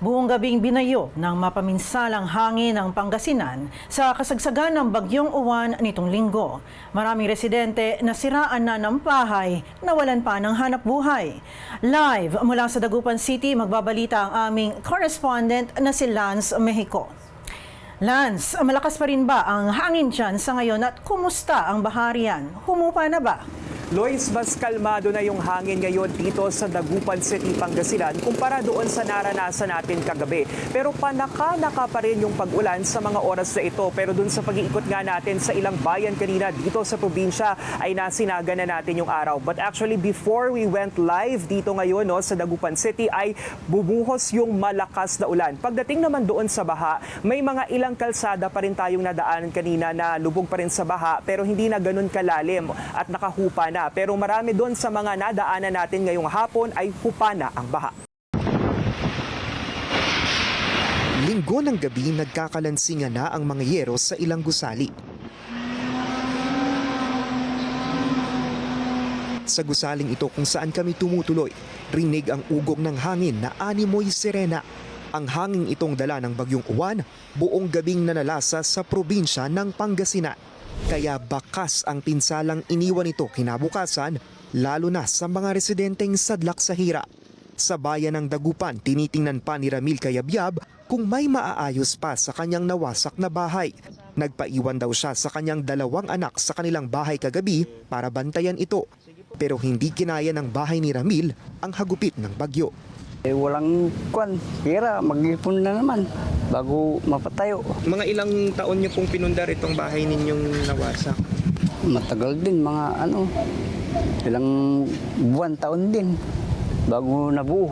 Buong gabing binayo ng mapaminsalang hangin ng Pangasinan sa kasagsagan ng bagyong uwan nitong linggo. Maraming residente nasiraan na ng bahay na walan pa ng hanap buhay. Live mula sa Dagupan City, magbabalita ang aming correspondent na si Lance Mexico. Lance, malakas pa rin ba ang hangin dyan sa ngayon at kumusta ang baharian? Humupa na ba? Lois, mas kalmado na yung hangin ngayon dito sa Dagupan City, Pangasinan kumpara doon sa naranasan natin kagabi. Pero panaka-naka pa rin yung pag-ulan sa mga oras na ito. Pero doon sa pag-iikot nga natin sa ilang bayan kanina dito sa probinsya ay nasinaga na natin yung araw. But actually before we went live dito ngayon no, sa Dagupan City ay bumuhos yung malakas na ulan. Pagdating naman doon sa baha, may mga ilang kalsada pa rin tayong nadaanan kanina na lubog pa rin sa baha pero hindi na ganun kalalim at nakahupa na. Pero marami doon sa mga nadaanan natin ngayong hapon ay hupa na ang baha. Linggo ng gabi nagkakalansingan na ang mga yero sa ilang gusali. Sa gusaling ito kung saan kami tumutuloy, rinig ang ugong ng hangin na animoy sirena. Ang hangin itong dala ng bagyong uwan, buong gabing nanalasa sa probinsya ng Pangasinan. Kaya bakas ang pinsalang iniwan ito kinabukasan, lalo na sa mga residenteng sadlak sa hirap. Sa bayan ng Dagupan, tinitingnan pa ni Ramil Kayabyab kung may maaayos pa sa kanyang nawasak na bahay. Nagpaiwan daw siya sa kanyang dalawang anak sa kanilang bahay kagabi para bantayan ito. Pero hindi kinaya ng bahay ni Ramil ang hagupit ng bagyo. Eh, walang kwan, pera, mag-ipon na naman bago mapatayo. Mga ilang taon niyo pong pinundar itong bahay ninyong nawasak? Matagal din, mga ano, ilang buwan, taon din bago nabuo.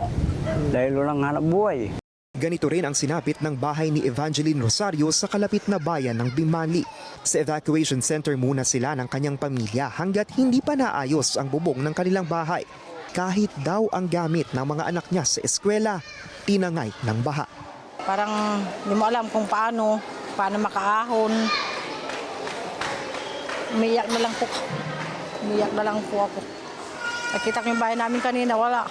Dahil walang hanap buhay. Ganito rin ang sinapit ng bahay ni Evangeline Rosario sa kalapit na bayan ng Bimali. Sa evacuation center muna sila ng kanyang pamilya hanggat hindi pa naayos ang bubong ng kanilang bahay. Kahit daw ang gamit ng mga anak niya sa eskwela, tinangay ng baha. Parang hindi mo alam kung paano, paano makaahon. Umiyak na lang po. Umiyak na lang po ako. Nakita ko yung bahay namin kanina, wala.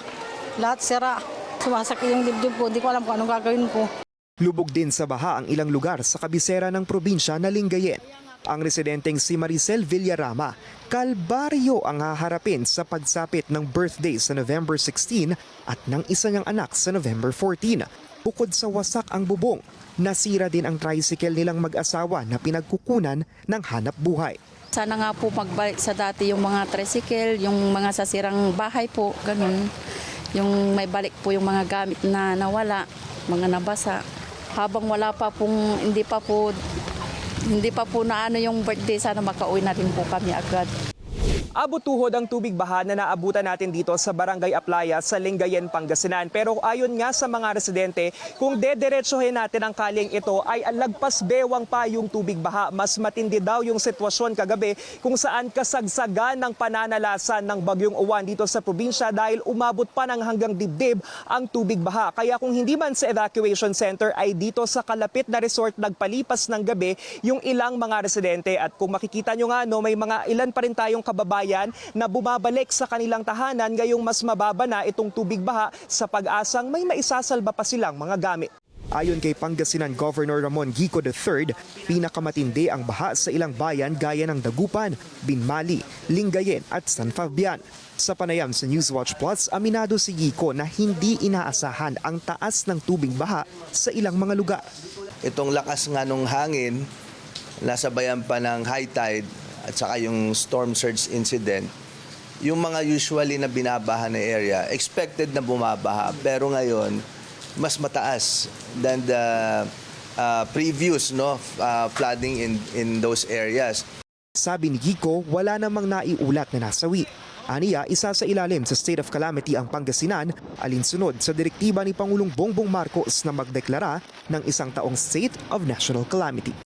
Lahat sira. Sumasakit yung dibdib ko, hindi ko alam kung anong gagawin ko. Lubog din sa baha ang ilang lugar sa kabisera ng probinsya na Lingayen. Ang residenteng si Maricel Villarama, kalbaryo ang haharapin sa pagsapit ng birthday sa November 16 at ng isa niyang anak sa November 14. Bukod sa wasak ang bubong, nasira din ang tricycle nilang mag-asawa na pinagkukunan ng hanap buhay. Sana nga po magbalik sa dati yung mga tricycle, yung mga sasirang bahay po, ganun. Yung may balik po yung mga gamit na nawala, mga nabasa. Habang wala pa pong, hindi pa po, hindi pa po na ano yung birthday, sana makauwi na rin po kami agad. Abot tuhod ang tubig baha na naabutan natin dito sa Barangay Aplaya sa Lingayen, Pangasinan. Pero ayon nga sa mga residente, kung dederetsohin natin ang kaling ito ay lagpas bewang pa yung tubig baha. Mas matindi daw yung sitwasyon kagabi kung saan kasagsagan ng pananalasan ng bagyong uwan dito sa probinsya dahil umabot pa ng hanggang dibdib ang tubig baha. Kaya kung hindi man sa evacuation center ay dito sa kalapit na resort nagpalipas ng gabi yung ilang mga residente. At kung makikita nyo nga, no, may mga ilan pa rin tayong kababayan na bumabalik sa kanilang tahanan ngayong mas mababa na itong tubig baha sa pag-asang may maisasalba pa silang mga gamit. Ayon kay Pangasinan Governor Ramon Gico III, pinakamatindi ang baha sa ilang bayan gaya ng Dagupan, Binmali, Lingayen at San Fabian. Sa panayam sa Newswatch Plus, aminado si Gico na hindi inaasahan ang taas ng tubig baha sa ilang mga lugar. itong lakas nga nung hangin, nasa bayan pa ng high tide at saka yung storm surge incident, yung mga usually na binabaha na area, expected na bumabaha. Pero ngayon, mas mataas than the uh, previous no, uh, flooding in, in those areas. Sabi ni Gico, wala namang naiulat na nasawi. Aniya, isa sa ilalim sa state of calamity ang Pangasinan, alinsunod sa direktiba ni Pangulong Bongbong Marcos na magdeklara ng isang taong state of national calamity.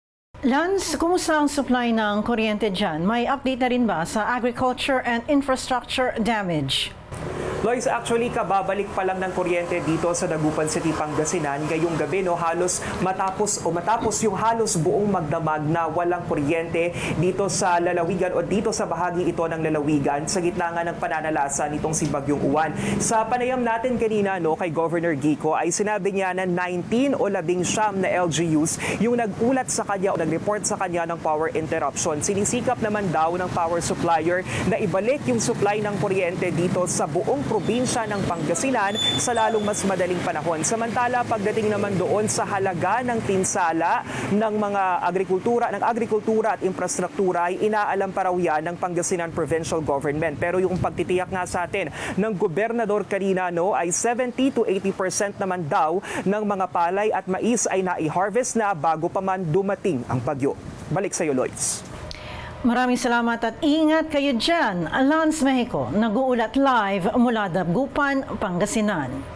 Lance, kumusta ang supply ng kuryente dyan? May update na rin ba sa agriculture and infrastructure damage? Lois, actually, kababalik pa lang ng kuryente dito sa Dagupan City, Pangasinan. Ngayong gabi, no, halos matapos o matapos yung halos buong magdamag na walang kuryente dito sa lalawigan o dito sa bahagi ito ng lalawigan sa gitna nga ng pananalasa nitong si Bagyong Uwan. Sa panayam natin kanina no, kay Governor Gico ay sinabi niya na 19 o 19 na LGUs yung nagulat sa kanya o nag-report sa kanya ng power interruption. Sinisikap naman daw ng power supplier na ibalik yung supply ng kuryente dito sa buong probinsya ng Pangasinan sa lalong mas madaling panahon. Samantala, pagdating naman doon sa halaga ng tinsala ng mga agrikultura, ng agrikultura at infrastruktura ay inaalam pa raw yan ng Pangasinan Provincial Government. Pero yung pagtitiyak nga sa atin ng gobernador kanina no, ay 70 to 80% naman daw ng mga palay at mais ay nai-harvest na bago pa man dumating ang bagyo. Balik sa iyo, Lois. Maraming salamat at ingat kayo dyan. Lance Mexico, nag-uulat live mula Dagupan, Pangasinan.